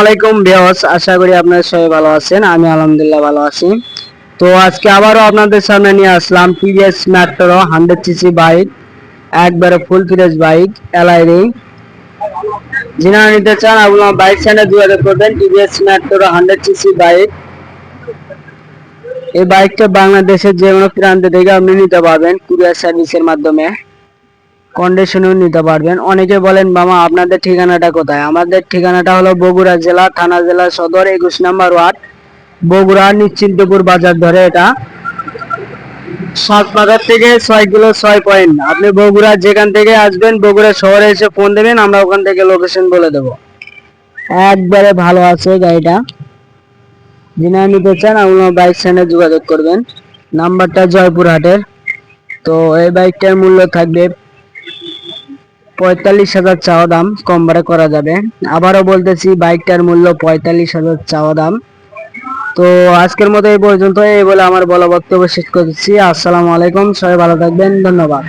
আলাইকুম বিয়স আশা করি আপনারা সবাই ভালো আছেন, আমি আলহামদুলিল্লাহ ভালো আছি। তো আজকে আবারও আপনাদের সামনে নিয়ে আসলাম TVS Metro hundred CC bike একবারে ফুল ফ্রেশ বাইক এলআইডি যিনারা নিতে চান আপনার বাইক চ্যানেল যোগাযোগ করবেন TVS Metro hundred CC bike এই বাইকটা বাংলাদেশের যে কোনো প্রান্তে থেকে আপনি নিতে পারবেন, কুরিয়ার সার্ভিসের মাধ্যমে। কন্ডিশনেও নিতে পারবেন। অনেকে বলেন, মামা, আপনাদের ঠিকানাটা কোথায়? আমাদের ঠিকানাটা হলো বগুড়া জেলা, থানা জেলা সদর, একুশ নাম্বার ওয়ার্ড, বগুড়া নিশ্চিন্তপুর বাজার ধরে এটা। সাত বাজার থেকে ছয় কিলো ছয় পয়েন্ট। আপনি বগুড়া যেখান থেকে আসবেন, বগুড়া শহরে এসে ফোন দেবেন, আমরা ওখান থেকে লোকেশন বলে দেবো। একবারে ভালো আছে গাড়িটা। যিনি নিতে চান আপনার বাইক স্ট্যান্ডে যোগাযোগ করবেন। নাম্বারটা জয়পুরহাটের। তো এই বাইকটার মূল্য থাকবে পঁয়তাল্লিশ হাজার চাওয়া দাম কম বারে করা যাবে। আবারও বলতেছি, বাইকটার মূল্য পঁয়তাল্লিশ হাজার চাওয়া দাম। তো আজকের মতো এই পর্যন্ত এই বলে আমার বলা বক্তব্য শেষ করছি। আসসালামু আলাইকুম, সবাই ভালো থাকবেন, ধন্যবাদ।